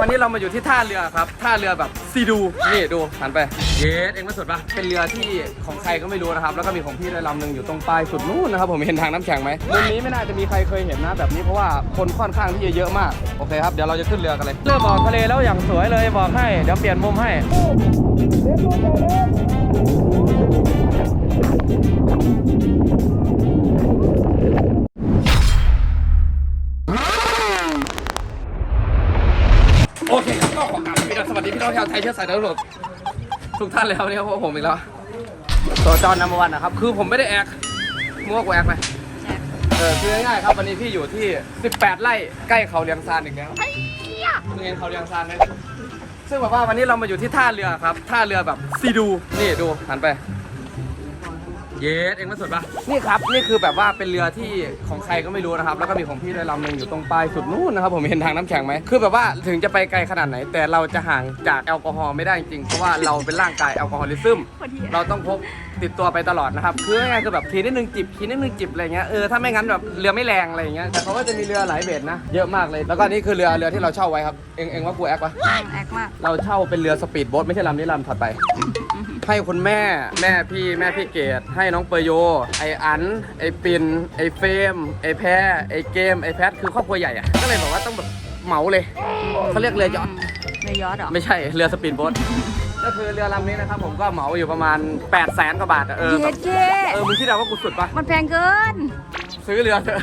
วันนี้เรามาอยู่ที่ท่าเรือครับ ท่าเรือแบบซีดู นี่ดูหันไป เยสเองไม่สุดปะเป็นเรือที่ของใครก็ไม่รู้นะครับ แล้วก็มีของพี่ด้วยลำหนึ่งอยู่ตรงปลายสุดนู่นนะครับ ผมเห็นทางน้ำแข็งไหมมุมนี้ไม่น่าจะมีใครเคยเห็นนะแบบนี้เพราะว่าคนค่อนข้างที่จะเยอะมาก โอเคครับ เดี๋ยวเราจะขึ้นเรือกันเลย เรือบอกทะเลแล้วอย่างสวยเลยบอกให้ เดี๋ยวเปลี่ยนมุมให้โอ น้องชาวไทยเชื้อสายทั้งหมดทุกท่านเลยครับวันนี้พวกผมอีกแล้วตัวจอนนัมวันนะครับ คือผมไม่ได้แอกมั่วกูแอกไหมเออคือง่ายๆครับวันนี้พี่อยู่ที่ 18 ไร่ใกล้เขาเลียงซานอีกแล้วมึงเห็นเขาเลียงซานไหมซึ่งแบบว่าวันนี้เรามาอยู่ที่ท่าเรือครับ ท่าเรือแบบซีดู นี่ดูหันไป เยสเองไม่สุดปะนี่ครับ นี่คือแบบว่าเป็นเรือที่ของใครก็ไม่รู้นะครับ แล้วก็มีของพี่ด้วยลำหนึ่งอยู่ตรงปลายสุดนู่นนะครับ ผมเห็นทางน้ำแข็งไหมคือแบบว่าถึงจะไปไกลขนาดไหน แต่เราจะห่างจากแอลกอฮอล์ไม่ได้จริงๆเพราะว่าเราเป็นร่างกายแอลกอฮอลิซึมเราต้องพกติดตัวไปตลอดนะครับคือง่ายๆคือแบบทีนิดนึงจิบทีนิดนึงจิบอะไรเงี้ยเออถ้าไม่งั้นแบบเรือไม่แรงอะไรอย่างเงี้ยแต่เขาก็จะมีเรือหลายเบสนะเยอะมากเลย แล้วก็นี่คือเรือเรือที่เราเช่าไว้ครับเองเองว่ากูแอคปะแอคมากเราเช่าเป็นเรือสปีดโบ๊ทไม่ใช่ลำนี้ลำถัดไป ให้คุณแม่ แม่พี่แม่พี่เกดให้น้องเปอร์โย ไออัน ไอปิน ไอเฟรมไอแพรไอเกม ไอแพท คือครอบครัวใหญ่อะก็เลยบอกว่าต้องแบบเหมาเลย เขาเรียกเรือยอทเรือยอดเหรอไม่ใช่เรือสปีดโบ๊ทก็คือเรือลำนี้นะครับผมก็เหมาอยู่ประมาณ 8 0 0แสนกว่าบาทอะเออเย็แบบดเก้เออมึงคิดเอาว่ากูสุดปะมันแพงเกิน ซื้อเรือเถอะ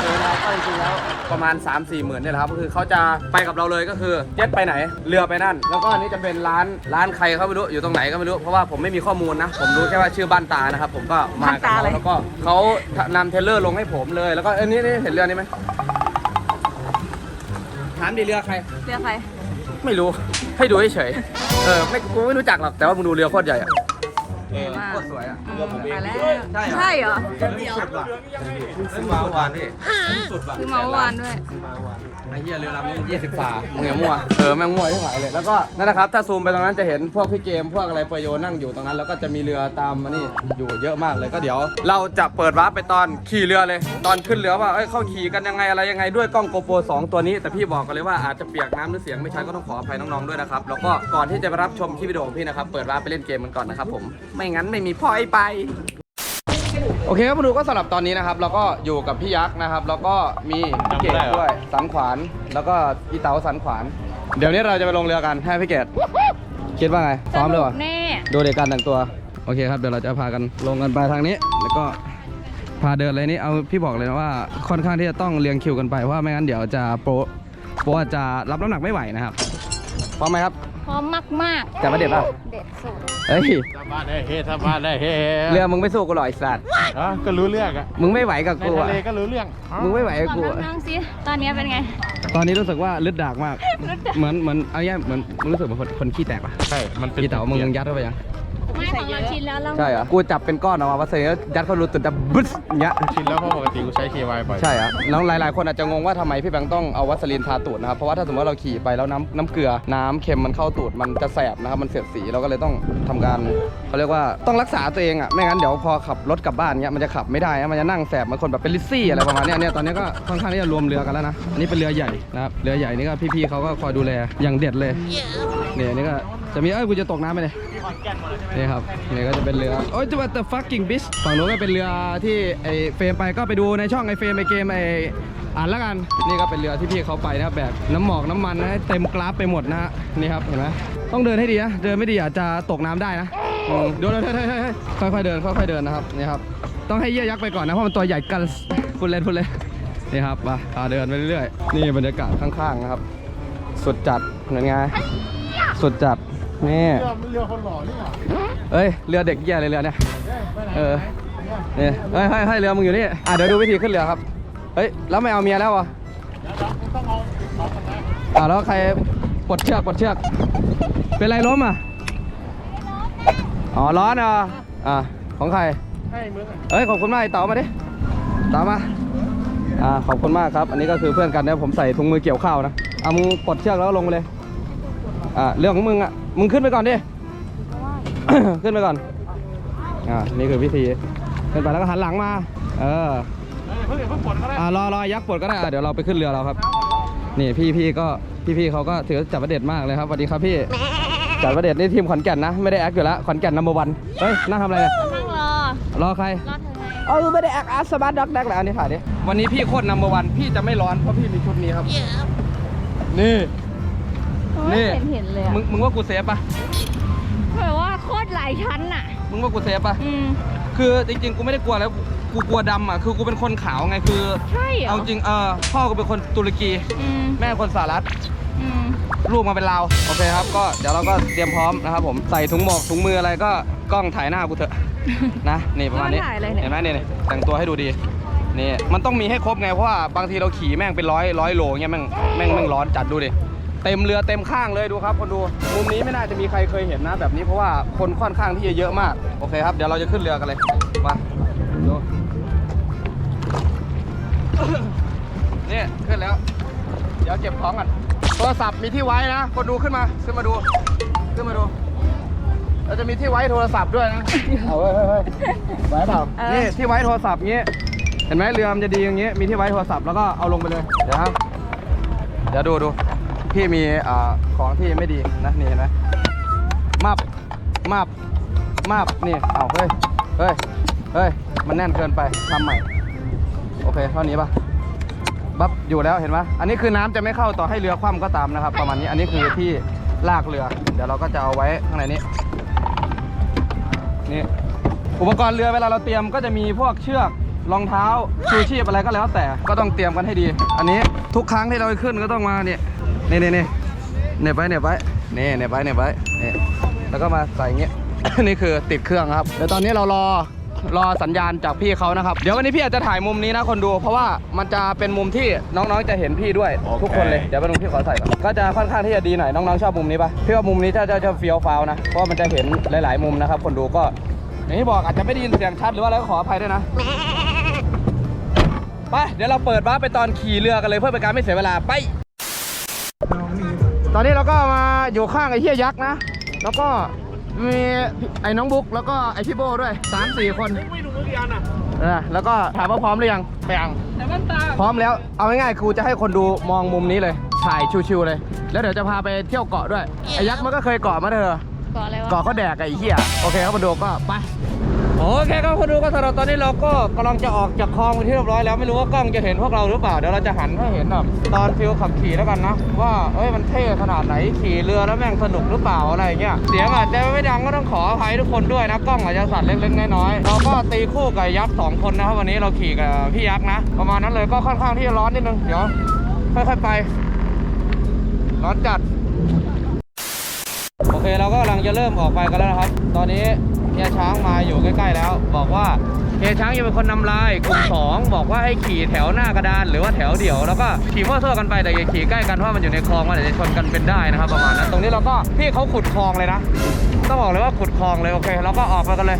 เออนะครับก็จริงๆแล้วประมาณ 3 4หมื่นเนี่ยแหละครับก็คือเขาจะไปกับเราเลยก็คือเจ็ตไปไหนเรือไปนั่น แล้วก็อันนี้จะเป็นร้านร้านใครเขาไม่รู้อยู่ตรงไหนก็ไม่รู้เพราะว่าผมไม่มีข้อมูลนะ ผมรู้แค่ว่าชื่อบ้านตานะครับผมก็มากับบ้านตาเขาเลย แล้วก็เขานำเทรลเลอร์ลงให้ผมเลยแล้วก็เอันนี้นี่เห็นเรือนี้ไหมถามดิเรือใคร เรือใคร ไม่รู้ให้ดูเฉยๆเออไม่กูไม่รู้จักหรอกแต่ว่ามึงดูเรือโคตรใหญ่อะ เออมากโคตรสวยอะอืมไปแล้วใช่เหรอใช่เหรอซื้อมาเมื่อวานพี่สุดว่ะซื้อมาเมื่อวานด้วยไอ้เหี้ยเรือลำนี้ยี่สิบฝามึงอย่ามั่วเออแม่งมั่วที่หายเลยแล้วก็นั่นนะครับถ้าซูมไปตรงนั้นจะเห็นพวกพี่เกมพวกอะไรเปอร์โยนั่งอยู่ตรงนั้น แล้วก็จะมีเรือตามมานี่อยู่เยอะมากเลยก็เดี๋ยว เราจะเปิดวาร์ปไปตอนขี่เรือเลย ตอนขึ้นเรือว่าเอ้ยเข้าขี่กันยังไงอะไรยังไงด้วยกล้องโกโปร2ตัวนี้แต่พี่บอกกันเลยว่าอาจจะเปียกน้ำหรือเสียงไม่ชัดก็ต้องขออภัยน้องๆด้วยนะครับแล้วก็ก่อนที่จะไปรับชมคลิปวิดีโอของพี่นะครับเปิดวาร์ปไปเล่นเกมกันก่อนนะครับผมไม่งั้นไม่มีพอยไป โอเคครับมาดูก็สำหรับตอนนี้นะครับ เราก็อยู่กับพี่ยักษ์นะครับ แล้วก็มีพี่เกดด้วยสันขวาน แล้วก็พี่เต๋าสันขวาน เดี๋ยวนี้เราจะไปลงเรือกันให้พี่เกดคิดว่าไงพร้อมเลยเหรอแน่ดูเด็กการแต่งตัว โอเคครับเดี๋ยวเราจะพากันลงกันไปทางนี้ แล้วก็พาเดินเลยนี่เอาพี่บอกเลยนะว่าค่อนข้างที่จะต้องเรียงคิวกันไปเพราะว่าไม่งั้นเดี๋ยวจะโปรโปรอาจจะรับน้ำหนักไม่ไหวนะครับพร้อมไหมครับ พร้อมมากมากจะมาเด็ดป่ะ เด็ดสุดเฮ้ยถ้าบ้านได้เฮถ้าบ้านได้เฮเรือมึงไม่สู้กูหรอกไอ้สัตว์ อะก็รู้เรื่องอะมึงไม่ไหวกับในกูทะอะเลก็รู้เรื่องอ๋อมึงไม่ไหวกับลองกูนั่งอะนั่งสิตอนนี้เป็นไง ตอนนี้รู้สึกว่าลึดดากมาก เหมือนเหมือนเอาง่ายๆเหมือนมึงรู้สึกเหมือนคนคนขี้แตกปะใช่ มันเป็นพี่เต๋ามึงยัดเข้าไปยัง ไม่ของเราชินแล้วเราใช่เหรอ กูจับเป็นก้อนออกมาว่าเสร็จแล้วยัดเข้ารูตุดดับบึ้ดอย่างเงี้ย ชินแล้วเพราะปกติกูใช้ KY บ่อย ใช่เหรอแล้วหลาย ๆ คนอาจจะงงว่าทำไมพี่แบงค์ต้องเอาวัสลีนทาตูดนะครับ เพราะว่าถ้าสมมติว่าเราขี่ไปแล้วน้ำน้ำเกลือ น้ำเค็มมันเข้าตูด มันจะแสบนะครับ มันเสียดสี เราก็เลยต้องทำการเขาเรียกว่าต้องรักษาตัวเองอะ ไม่งั้นเดี๋ยวพอขับรถกลับบ้านเงี้ย มันจะขับไม่ได้นะมันจะนั่งแสบเหมันคนแบบเป็นลิซซี่อะไรประมาณเนี้ยเนี่ย ตอนนี้ก็ค่อนข้างที่จะรวมเรือกันแล้วนะ อันนี้เป็นเรือใหญ่นะครับ เรือใหญ่นี่ก็พี่ ๆเขาก็คอยดูแลอย่างเด็ดเลย เนี่ยอันนี่ก็จะมีเอ้ยกูจะตกน้ำไปเลย นี่ครับนี่ก็จะเป็นเรือ โอ้ยจะว่า the fucking bitch ฝั่งนู้นก็เป็นเรือที่ไอเฟรมไปก็ไปดูในช่องไอเฟรมไอเกมไออ่านแล้วกัน นี่ก็เป็นเรือที่พี่เขาไปนะครับแบบน้ำหมอกน้ำมันนะให้เต็มกราฟไปหมดนะฮะ นี่ครับเห็นไหมต้องเดินให้ดีนะ เดินไม่ดีอาจจะตกน้ำได้นะอืมเดินเดินเดินเดินเดินค่อยๆเดินค่อยๆเดินนะครับนี่ครับ ต้องให้เยี่ยยักษ์ไปก่อนนะเพราะมันตัวใหญ่กันพูดเล่นพูดเล่นนี่ครับมาพาเดินไปเรื่อยๆนี่บรรยากาศข้างๆนะครับ สุดจัดเหมือนไงสุดจัด นี่เรือเรือคนหล่อนี่หว่าเอ้ยเรือเด็กเหี้ยอะไรเรือเนี่ยเออเนี่ยเฮ้ยเฮ้ยเฮ้ยเรือมึงอยู่นี่อะเดี๋ยวดูวิธีขึ้นเรือครับเฮ้ยแล้วไม่เอาเมียแล้วเหรอะอะแล้วใครปลดเชือกปลดเชือกเป็นไรล้มอะอ๋อร้อนเหรออะของใครให้มึงอะเอ้ยขอบคุณมากไอ้เต๋ามาดิเต๋ามาอ่าขอบคุณมากครับ อันนี้ก็คือเพื่อนกันนะผมใส่ถุงมือเกี่ยวข้าวนะเอามึงปลดเชือกแล้วก็ลงไปเลยอ่าเรื่องของมึงอะ มึงขึ้นไปก่อนดิ ขึ้นไปก่อน อ่า นี่คือวิธี ขึ้นไปแล้วก็หันหลังมา เออเฮ้ยเพิ่งเพิ่งปลดก็ได้อ่ารอรอยักษ์ปลดก็ได้อะเดี๋ยวเราไปขึ้นเรือเราครับ นี่พี่พี่ก็พี่ๆเขาก็ถือจัดประเด็ดมากเลยครับสวัสดีครับพี่ จัดประเด็ดนี่ทีมขอนแก่นนะ ไม่ได้แอคอยู่แล้วขอนแก่นนัมเบอร์วัน เฮ้ย นั่งทำอะไรเนี่ยนั่งรอ รอใคร รอเธอไงเออไม่ได้แอคอาร์สมาร์ทด็อกแดกแล้วอันนี้ถ่ายดิ วันนี้พี่โคตรนัมเบอร์วัน พี่จะไม่ร้อนเพราะพี่มีชุดนี้ครับ นี่ นี่ เห็นเห็นเลยอะมึงมึงว่ากูเซฟปะแบบว่าโคตรหลายชั้นอะ มึงว่ากูเซฟปะอืม คือจริงๆ กูไม่ได้กลัวแล้ว กูกลัวดำอะ คือกูเป็นคนขาวไง คือ ใช่เหรอเอาจริงเออพ่อกูเป็นคนตุรกี อืมแม่คนสหรัฐ อืมลูกมาเป็นลาว โอเคครับ ก็เดี๋ยวเราก็เตรียมพร้อมนะครับผม ใส่ถุงหมอกถุงมืออะไรก็กล้องถ่ายหน้ากูเถอะ นะ นี่ประมาณนี้ แล้วมันถ่ายอะไรเนี่ย เห็นไหมนี่นี่แต่งตัวให้ดูดี นี่ มันต้องมีให้ครบไง เพราะว่าบางทีเราขี่แม่งเป็นร้อยร้อยโลเงี้ยแม่งแม่งแม่งร้อนจัดดูดิ เต็มเรือเต็มข้างเลยดูครับคนดูมุมนี้ไม่น่าจะมีใครเคยเห็นนะ แบบนี้เพราะว่าคนค่อนข้างที่จะเยอะมาก โอเคครับเดี๋ยวเราจะขึ้นเรือกันเลยมาดูนี่ขึ้นแล้ว เดี๋ยวเก็บของก่อนโทรศัพท์มีที่ไว้นะ คนดูขึ้นมาขึ้นมาดู ขึ้นมาดูเราจะมีที่ไว้โทรศัพท์ด้วยนะเอาเฮ้ยเฮ้ยเฮ้ยไว้เปล่าเออนี่ที่ไว้โทรศัพท์งี้เห็นไหมเรือมันจะดีอย่างงี้ มีที่ไว้โทรศัพท์แล้วก็เอาลงไปเลยเดี๋ยวครับเดี๋ยวดูดู พี่มีอของที่ไม่ดีนะนี่เห็นไหมมับมับมับนี่เอาเฮ้ยเฮ้ยเฮ้ยมันแน่นเกินไปทำใหม่ โอเคเท่านี้ปะบับอยู่แล้วเห็นไหมอันนี้คือน้ำจะไม่เข้าต่อให้เรือคว่ำก็ตามนะครับ ประมาณนี้อันนี้คือที่ลากเรือ เดี๋ยวเราก็จะเอาไว้ข้างในนี้นี่อุปกรณ์เรือเวลาเราเตรียมก็จะมีพวกเชือกรองเท้าชูชีพอะไรก็แล้วแต่ก็ต้องเตรียมกันให้ดี อันนี้ทุกครั้งที่เราขึ้นก็ต้องมาเนี่ย นี่นี่นี่เหน็บไว้เหน็บไว้นี่เหน็บไว้เหน็บไว้นี่แล้วก็มาใส่อย่างเงี้ย นี่คือติดเครื่องครับเดี๋ยวตอนนี้เรารอรอสัญญาณจากพี่เขานะครับ เดี๋ยววันนี้พี่อาจจะถ่ายมุมนี้นะคนดู เพราะว่ามันจะเป็นมุมที่น้องๆจะเห็นพี่ด้วยโอเคทุกคนเลย เดี๋ยวไปดูพี่ขอใส่ก่อนก็จะค่อนข้างที่จะดีหน่อยน้องๆชอบมุมนี้ปะพี่ว่ามุมนี้จะจะจะเฟี้ยวฟ้าวนะ เพราะว่ามันจะเห็นหลาย ๆ มุมนะครับ คนดูก็อย่างที่บอกอาจจะไม่ได้ยินเสียงชัดหรือว่าอะไรก็ขออภัยด้วยนะไปเดี๋ยวเราเปิดบ้าร์ปไปตอนขี่เรือกันเลยเพื่อเป็นการไม่เสียเวลาไป ตอนนี้เราก็มาอยู่ข้างไอ้เฮียยักษ์นะ แล้วก็มีไอ้น้องบุ๊กแล้วก็ไอ้พี่โบด้วยสามสี่คนไม่ดูเมื่อกี้อันอะเออแล้วก็ถามว่าพร้อมหรือยังแปงพร้อมแล้วเอาง่ายๆครูจะให้คนดูมองมุมนี้เลยถ่ายชิวๆเลย แล้วเดี๋ยวจะพาไปเที่ยวเกาะด้วยไอ้ยักษ์มันก็เคยเกาะมาเถอะก่อนอะไรวะเกาะเขาแดกไอ้เหี้ยโอเคครับคนดูก็ไป โอเคครับคนดูก็สำหรับตอนนี้เราก็กำลังจะออกจากคลองไปที่เรียบร้อยแล้วไม่รู้ว่ากล้องจะเห็นพวกเราหรือเปล่าเดี๋ยวเราจะหันให้เห็นแบบตอนฟิลขับขี่แล้วกันนะ ว่าเอ้ยมันเท่ขนาดไหนขี่เรือแล้วแม่งสนุกหรือเปล่าอะไรเงี้ยเสียงอาจจะไม่ดังก็ต้องขออภัยทุกคนด้วยนะกล้องอาจจะสั่นเล็กๆน้อยๆเราก็ตีคู่กับยักษ์สองคนนะครับวันนี้เราขี่กับพี่ยักษ์นะ ประมาณนั้นเลยก็ค่อนข้างที่จะร้อนนิดนึงเดี๋ยวค่อยๆไป ร้อนจัดโอเคเราก็กำลังจะเริ่มออกไปกันแล้วนะครับ ตอนนี้ เฮียช้างมาอยู่ใกล้ ๆ แล้ว บอกว่าเฮียช้างยังเป็นคนนำลายกลุ่มสองบอกว่าให้ขี่แถวหน้ากระดาน หรือว่าแถวเดี่ยวแล้วก็ขี่มั่วซั่วกันไปแต่อย่าขี่ใกล้กันเพราะมันอยู่ในคลองมันอาจจะชนกันเป็นได้นะครับประมาณนั้นตรงนี้เราก็พี่เขาขุดคลองเลยนะต้องบอกเลยว่าขุดคลองเลยโอเคเราก็ออกไปกันเลย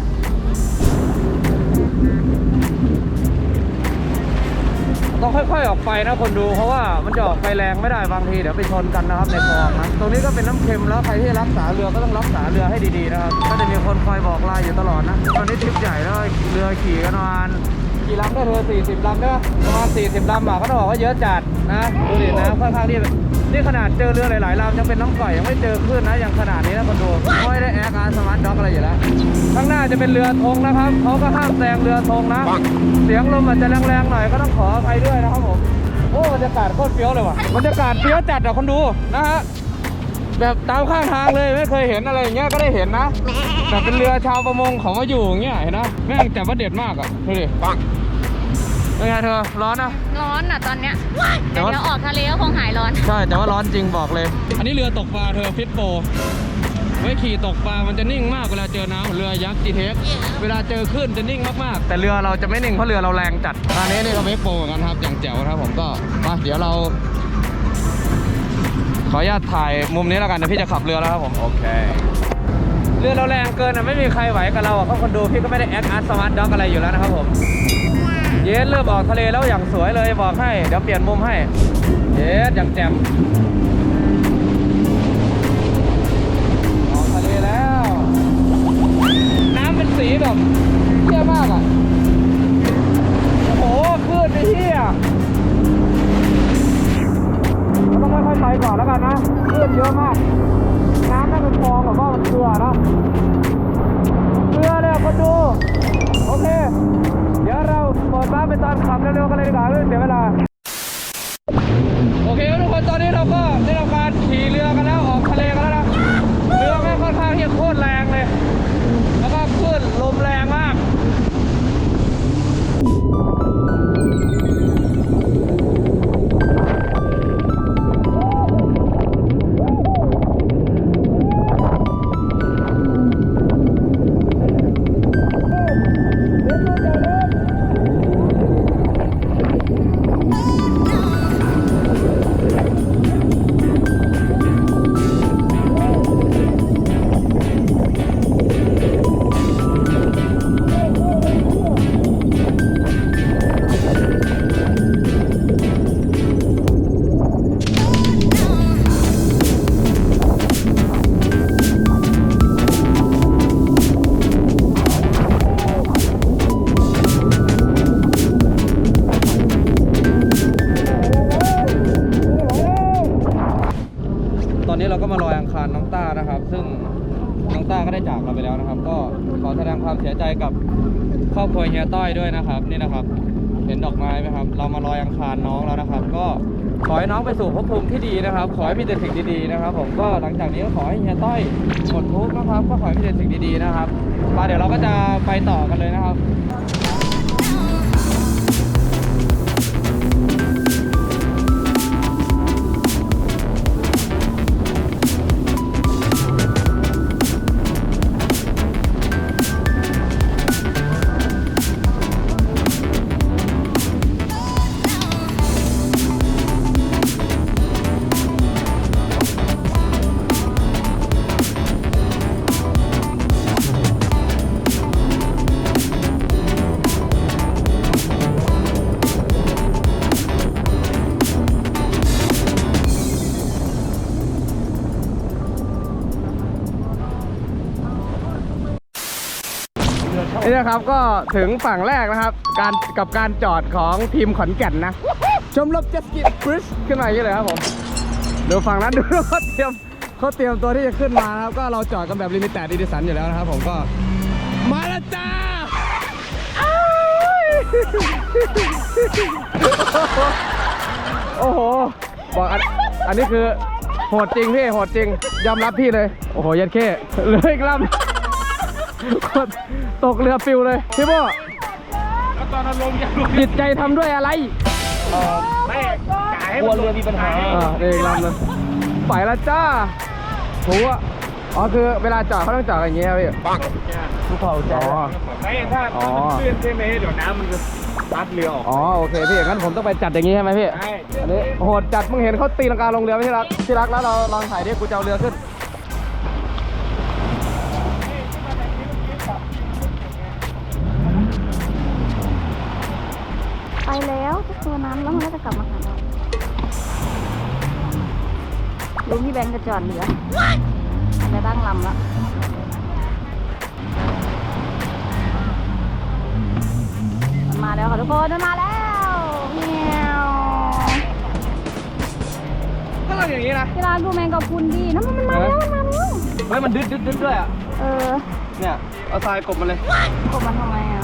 ต้องค่อยๆออกไปนะคนดูเพราะว่ามันจะออกไฟแรงไม่ได้บางทีเดี๋ยวไปชนกันนะครับในคลองนะตรงนี้ก็เป็นน้ำเค็มแล้วใครที่รักษาเรือก็ต้องรักษาเรือให้ดีๆนะครับก็จะมีคนคอยบอกลายอยู่ตลอดนะตอนนี้ทริปใหญ่แล้วเรือขี่กันประมาณ กี่ลำได้เธอ40ลำได้ปะประมาณ40ลำอะเขาต้องบอกว่าเยอะจัดนะดูดินะค่อนข้างที่นี่ขนาดเจอเรือหลายๆลำยังเป็นน้องก่อยยังไม่เจอคลื่นนะอย่างขนาดนี้นะคนดูไม่ได้แอร์การสมาร์ทด็อกอะไรอยู่แล้วข้างหน้าจะเป็นเรือธงนะครับเขาก็ห้ามแซงเรือธงนะ เสียงลมอาจจะแรงๆหน่อยก็ต้องขออภัยด้วยนะครับผมโอ้บรรยากาศโคตรเฟี้ยวเลยว่ะบรรยากาศเฟี้ยวจัดอะคนดูนะฮะ แบบตามข้างทางเลยไม่เคยเห็นอะไรอย่างเงี้ยก็ได้เห็นนะแบบเป็นเรือชาวประมงเขามาอยู่อย่างเงี้ยเห็นนะแม่งแต่ว่าเด็ดมากอะดูดิปังเป็นไงเธอร้อนนะร้อนอะตอนเนี้ยแต่เดี๋ยวว่าออกทะเลก็คงหายร้อนใช่แต่ว่าร้อนจริงบอกเลย อันนี้เรือตกปลาเธอฟิตโปไว้ขี่ตกปลา มันจะนิ่งมากเวลาเจอน้ำเรือยักษ์จีเทคเวลาเจอคลื่นจะนิ่งมากๆ แต่เรือเราจะไม่นิ่งเพราะเรือเราแรงจัดอันนี้นี่ก็เวกโปเหมือนกันครับอย่างแจ๋วนะครับผมก็มาเดี๋ยวเราข ออนุญาตถ่ายมุมนี้แล้วกันเดี๋ยวพี่จะขับเรือแล้วครับผม โอเค เรือเราแรงเกินอะไม่มีใครไหวกับเราอะเพราะคนดูพี่ก็ไม่ได้แอคอาร์ตสมาร์ทด็อกอะไรอยู่แล้วนะครับผม เยสเริ่มออกทะเลแล้วอย่างสวยเลยบอกให้ เดี๋ยวเปลี่ยนมุมให้ เยสอย่างแจ่ม เดี๋ยวเราเปิดบ้านไปตอนขับเร็วๆกันเลยดีกว่าไม่เสียเวลา โอเคทุกคนตอนนี้เราก็ได้ทำการขี่เรือกันแล้วออกทะเลกันแล้วนะเรือแม่งค่อนข้างที่จะโคตรแรงเลย แล้วก็คลื่นลมแรงมาก แล้วนะครับ ก็ขอแสดงความเสียใจกับครอบครัวเฮียต้อยด้วยนะครับ นี่นะครับ เห็นดอกไม้ไหมครับ เรามาลอยอังคารน้องแล้วนะครับ ก็ขอให้น้องไปสู่ภพภูมิที่ดีนะครับ ขอให้มีแต่สิ่งดีๆนะครับ ผมก็หลังจากนี้ก็ขอให้เฮียต้อยหมดทุกข์นะครับ ก็ขอให้มีแต่สิ่งดีๆนะครับมาเดี๋ยวเราก็จะไปต่อกันเลยนะครับ นี่นะครับก็ถึงฝั่งแรกนะครับ การกับการจอดของทีมขอนแก่นนะ ชมรมเจ็ตสกีบริสขึ้นมาอย่างนี้เลยครับผมดูฝั่งนั้นดูเขาเตรียมเขาเตรียมตัวที่จะขึ้นมานะครับ ก็เราจอดกันแบบลิมิเต็ดดิสันอยู่แล้วนะครับ ผมก็มาแล้วจ้าอ้ายโอ้โหบอกอันอันนี้คือโหดจริงพี่โหดจริงยอมรับพี่เลย โอ้โหยันเข้เหลืออีกลำ คนตกเรือฟิวเลยพี่โบแล้วตอนนั้นลงจะลงจิตใจทำด้วยอะไรไม่จ่ายให้มันเรือมีปัญหาอ่าเองลำเลยไปแล้วจ้าโหอะอ๋อคือเวลาจอดเขาต้องจอดอย่างเงี้ยครับพี่ปังภูเขาใจอ๋อไม่ถ้าอ๋อถ้ามันลื่นใช่ไหมเดี๋ยวน้ำมันจะซัดเรือออก อ๋อโอเคพี่งั้นผมต้องไปจัดอย่างงี้ใช่ไหมพี่ใช่อันนี้โหดจัดมึงเห็นเขาตีลังกาลงเรือไหมที่รักที่รักแล้วเราลองถ่ายดิกูจะเอาเรือขึ้น แล้วจะตัวน้ำแล้วมันก็จะกลับมาหาเราลุงพี่แบงค์จะจอดเรือจะตั้งลำแล้วมันมาแล้วค่ะทุกคนมันมาแล้วเมียวก็ต้องอย่างนี้นะเวลาดูแมงกะพรุนดีน้ำมันมันมาแล้วมันมาแล้วเฮ้ยมันดึ๊ดดึ๊ดดึ๊ดด้วยอะเออเนี่ยเอาทรายกบมันเลยกดมันทำไมอะถ้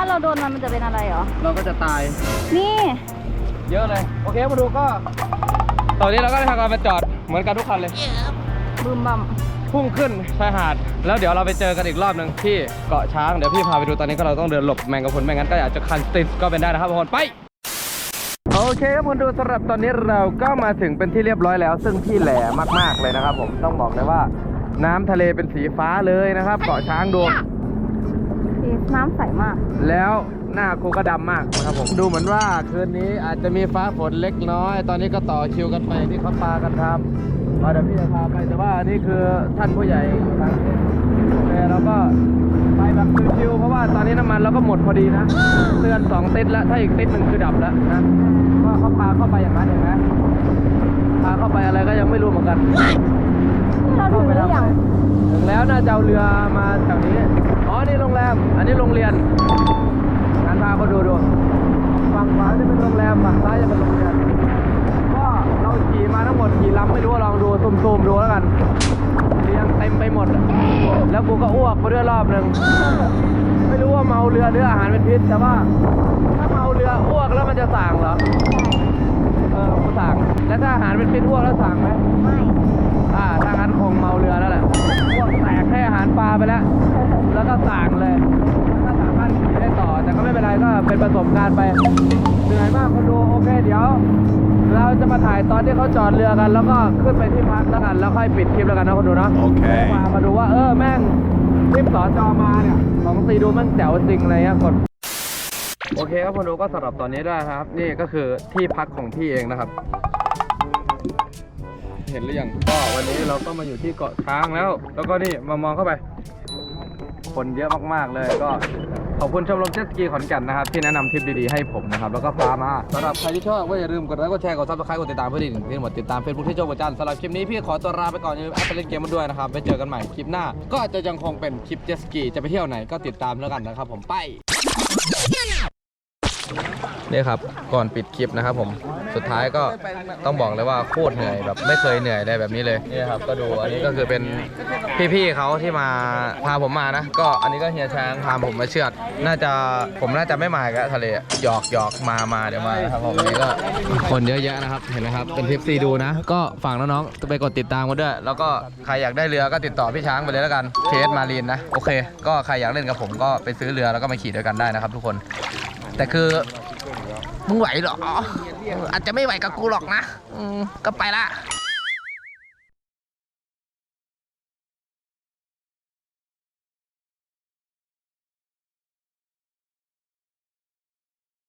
าเราโดนมันมันจะเป็นอะไรเหรอ เราก็จะตาย นี่ เยอะเลย โอเคมาดูก็ ตอนนี้เราก็ได้ทำการมาจอดเหมือนกันทุกคันเลย บึมบัมพุ่งขึ้นชายหาด แล้วเดี๋ยวเราไปเจอกันอีกรอบหนึ่งที่เกาะช้าง เดี๋ยวพี่พาไปดูตอนนี้ก็เราต้องเดินหลบแมงกะพรุนไม่งั้นก็อาจจะคันติดก็เป็นได้นะครับทุกคนไป โอเคครับคุณดูสำหรับตอนนี้เราก็มาถึงเป็นที่เรียบร้อยแล้ว ซึ่งที่แหลมากๆเลยนะครับ ผมต้องบอกเลยว่า น้ำทะเลเป็นสีฟ้าเลยนะครับ เกาะช้างดู เทน้ำใสมาก แล้วหน้าครูก็ดำมากนะครับผม ดูเหมือนว่าคืนนี้อาจจะมีฟ้าฝนเล็กน้อย ตอนนี้ก็ต่อคิวกันไปที่เขาปากันทำว่าเดี๋ยวพี่จะพาไปแต่ว่านี่คือท่านผู้ใหญ่อยู่ทางนี้โอเคเราก็ไปแบบชิวๆเพราะว่าตอนนี้น้ำมันเราก็หมดพอดีนะเตือนสองติดแล้วถ้าอีกติดหนึ่งคือดับแล้วนะว่าเขาพาเข้าไปอย่างนั้นเห็นไหมพาเข้าไปอะไรก็ยังไม่รู้เหมือนกันนี่เราถึงหรือยังถึง แล้วน่าจะเอาเรือมาแถวนี้ อ๋อ นี่โรงแรม อันนี้โรงเรียนงานพาเขาดูดู ฝั่งขวาจะเป็นโรงแรม ฝั่งซ้ายจะเป็นโรงเรียน ก็เราขี่มาทั้งหมดกี่ลำไม่รู้ลองดูซูมๆดูแล้วกันเรียงเต็มไปหมด แล้วกูก็อ้วกไปด้วยรอบหนึ่ง ไม่รู้ว่าเมาเรือหรืออาหารเป็นพิษ แต่ว่าถ้าเมาเรืออ้วกแล้วมันจะสั่งเหรอ เออกูสั่ง แล้วถ้าอาหารเป็นพิษอ้วกแล้วสั่งไหมไม่ อ่าถ้างั้นคงเมาเรือแล้วแหละอ้วกแตกให้อาหารปลาไปแล้ว แล้วก็สั่งเลยแล้วก็สามารถขี่ได้ต่อ แต่ก็ไม่เป็นไรก็เป็นประสบการณ์ไปเหนื่อยมากคนดูโอเคเดี๋ยว เราจะมาถ่ายตอนที่เขาจอดเรือกัน แล้วก็ขึ้นไปที่พักแล้วกัน แล้วค่อยปิดคลิปแล้วกันนะคนดูเนาะโอเคมามาดูว่าเออแม่งคลิปสอนจอมาเนี่ยของซีดูแม่งแจ๋วจริงอะไรเงี้ยกดโอเคครับคนดูก็สำหรับตอนนี้ได้ครับ นี่ก็คือที่พักของพี่เองนะครับ เห็นหรือยังก็วันนี้เราก็มาอยู่ที่เกาะช้างแล้ว แล้วก็นี่มามองเข้าไป คนเยอะมากๆเลยก็ขอบคุณชมรมเจ็ตสกีขอนแก่นนะครับที่แนะนำทริปดีๆให้ผมนะครับแล้วก็พามาสำหรับใครที่ชอบก็อย่าลืมกดไลค์กดแชร์กดซับสไครต์กดติดตามเพื่อที่หนึ่งที่หมดติดตามเฟซบุ๊กที่โจกจันทร์สำหรับคลิปนี้พี่ขอตัวลาไปก่อนอย่าลืมแอปไปเล่นเกมมันด้วยนะครับไปเจอกันใหม่คลิปหน้า ก็จะยังคงเป็นคลิปเจ็ตสกีจะไปเที่ยวไหนก็ติดตามแล้วกันนะครับผมไป นี่ครับก่อนปิดคลิปนะครับผมสุดท้ายก็ต้องบอกเลยว่าโคตรเหนื่อยแบบไม่เคยเหนื่อยเลยแบบนี้เลยนี่ครับก็ดูอันนี้ก็คือเป็นพี่ๆเขาที่มาพาผมมานะ ก็อันนี้ก็เฮียช้างพาผมมาเชือด น่าจะผมน่าจะไม่มาอีกับทะเลหยอกหยอกมามาเดี๋ยวมาครับผมนี้ก็คนเยอะแยะนะครับเห็นไหมครับเป็นทริปซีดูนะ ก็ฝากน้องๆไปกดติดตามกันด้วย แล้วก็ใครอยากได้เรือก็ติดต่อพี่ช้างไปเลยแล้วกันเทสมารีนนะโอเค ก็ใครอยากเล่นกับผมก็ไปซื้อเรือแล้วก็มาขี่ด้วยกันได้นะครับ ทุกคน แต่คือ มึงไหวเหรออาจจะไม่ไหวกับกูหรอกนะ อืมก็ไปละ